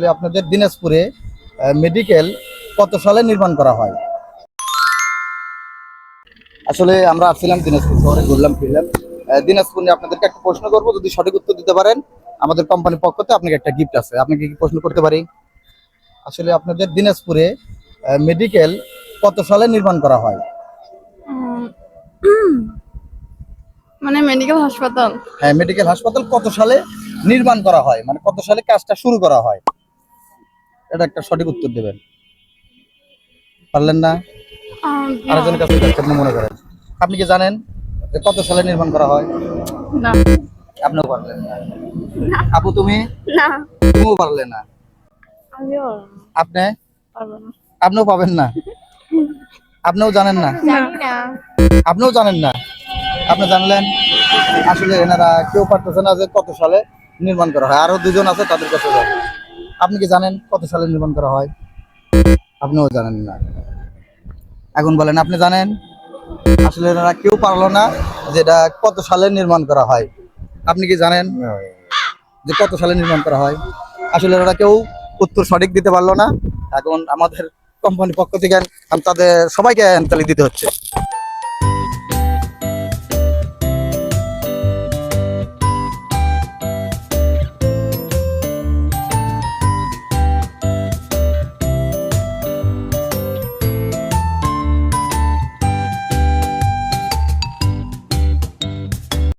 আপনাদের দিনাজপুরে মেডিকেল কত সালে নির্মাণ করা হয়? আসলে আমরা আসছিলাম দিনাজপুর শহরে ঘুরলাম ফিরলাম। দিনাজপুর নিয়ে আপনাদেরকে একটা প্রশ্ন করব যদি সঠিক উত্তর দিতে পারেন আমাদের কোম্পানির পক্ষ থেকে আপনাকে একটা গিফট আছে। আপনাকে কি প্রশ্ন করতে পারি? আসলে আপনাদের দিনাজপুরে মেডিকেল কত সালে নির্মাণ করা হয়? মানে মেডিকেল হাসপাতাল। হ্যাঁ মেডিকেল হাসপাতাল কত সালে নির্মাণ করা হয়? মানে কত সালে কাজটা শুরু করা হয়? এটা একটা সঠিক উত্তর দেবেন। পারলেন না? আরেকজনের কাছে মনে করেন। আপনি কি জানেন যে কত সালে নির্মাণ করা হয়? না। আপনিও পারলেন না। আপু তুমি? না। তুমিও পারলে না। আপনি? আপনিও পাবেন না। আপনিও জানেন না। আপনিও জানেন না। আপনি জানলেন? আসলে এনারা কেউ পারতেছে না যে কত সালে নির্মাণ করা হয়। আরও দুজন আছে তাদের কাছে আপনি কি জানেন কত সালে নির্মাণ করা হয়? আপনিও জানেন না। এখন বলেন, আপনি জানেন? আসলে এনারা কেউ পারল না যে এটা কত সালে নির্মাণ করা হয়। আপনি কি জানেন যে কত সালে নির্মাণ করা হয়? আসলে এনারা কেউ উত্তর সঠিক দিতে পারল না। এখন আমাদের কোম্পানির পক্ষ থেকে তাদের সবাইকে তালি দিতে হচ্ছে।